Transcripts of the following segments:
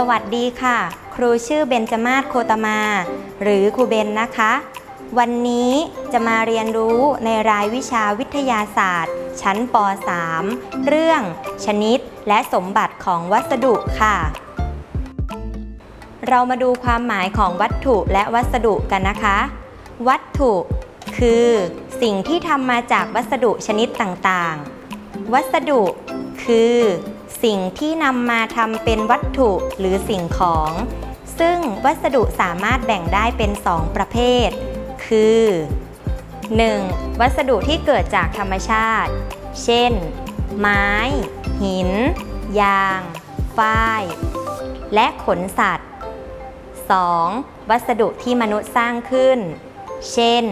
สวัสดีค่ะ ครูชื่อเบนจมาศโคตมา หรือครูเบนนะคะ วันนี้จะมาเรียนรู้ในรายวิชาวิทยาศาสตร์ ชั้นป .3 เรื่อง ชนิดและสมบัติของวัสดุค่ะ เรามาดูความหมายของวัตถุและวัสดุกันนะคะ วัตถุ คือสิ่งที่ทำมาจากวัสดุชนิดต่างๆ วัสดุ คือ สิ่งที่นำมาทำเป็นวัตถุหรือสิ่งของ ซึ่งวัสดุสามารถแบ่งได้เป็น 2 ประเภท คือ 1. วัสดุที่เกิดจากธรรมชาติ เช่น ไม้ หิน ยาง ฝ้าย และขนสัตว์ 2. วัสดุที่มนุษย์สร้างขึ้น เช่น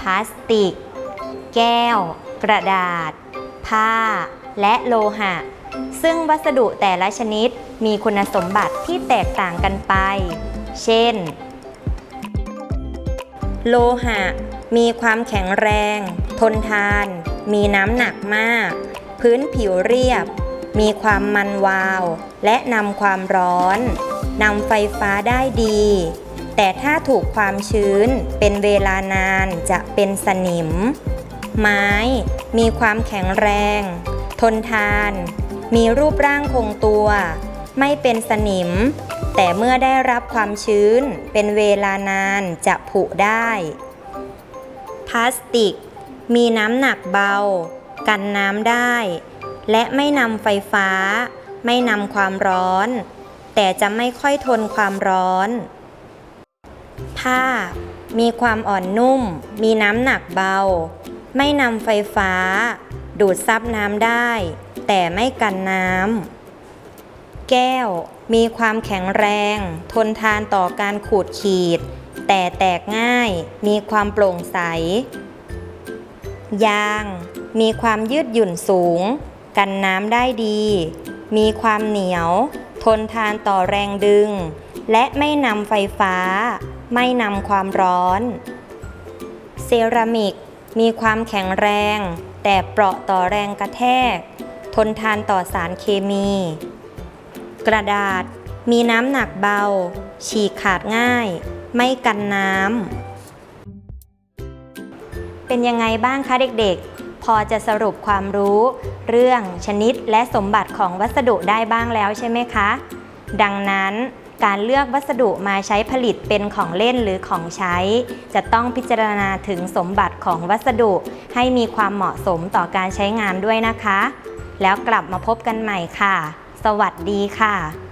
พลาสติก แก้ว กระดาษ ผ้า และโลหะ ซึ่งวัสดุแต่ละชนิดมีคุณสมบัติที่แตกต่างกันไป เช่น โลหะ มีความแข็งแรง ทนทาน มีน้ำหนักมาก พื้นผิวเรียบ มีความมันวาว และนำความร้อนนำไฟฟ้าได้ดี แต่ถ้าถูกความชื้นเป็นเวลานานจะเป็นสนิม ไม้ มีความแข็งแรง ทนทาน มีรูปร่างคงตัว ไม่เป็นสนิม แต่เมื่อได้รับความชื้น เป็นเวลานานจะผุได้ พลาสติก มีน้ำหนักเบา กันน้ำได้ และไม่นำไฟฟ้า ไม่นำความร้อน แต่จะไม่ค่อยทนความร้อน ผ้า มีความอ่อนนุ่ม มีน้ำหนักเบา ไม่นำไฟฟ้า ดูดซับน้ำได้ แต่ไม่กันน้ำ แก้วมีความแข็งแรง ทนทานต่อการขูดขีด แต่แตกง่าย มีความโปร่งใส ยาง มีความยืดหยุ่นสูง กันน้ำได้ดี มีความเหนียว ทนทานต่อแรงดึง และไม่นำไฟฟ้า ไม่นำความร้อน เซรามิกมีความแข็งแรง แต่เปราะต่อแรงกระแทก นทานต่อสารเคมี กระดาษมีน้ำหนักเบา ฉีกขาดง่าย ไม่กันน้ำ เป็นยังไงบ้างคะเด็กๆ พอจะสรุปความรู้ เรื่องชนิดและสมบัติของวัสดุได้บ้างแล้วใช่ไหมคะ ดังนั้นการเลือกวัสดุมาใช้ผลิตเป็นของเล่นหรือของใช้ จะต้องพิจารณาถึงสมบัติของวัสดุ ให้มีความเหมาะสมต่อการใช้งานด้วยนะคะ แล้วกลับมาพบกันใหม่ค่ะ สวัสดีค่ะ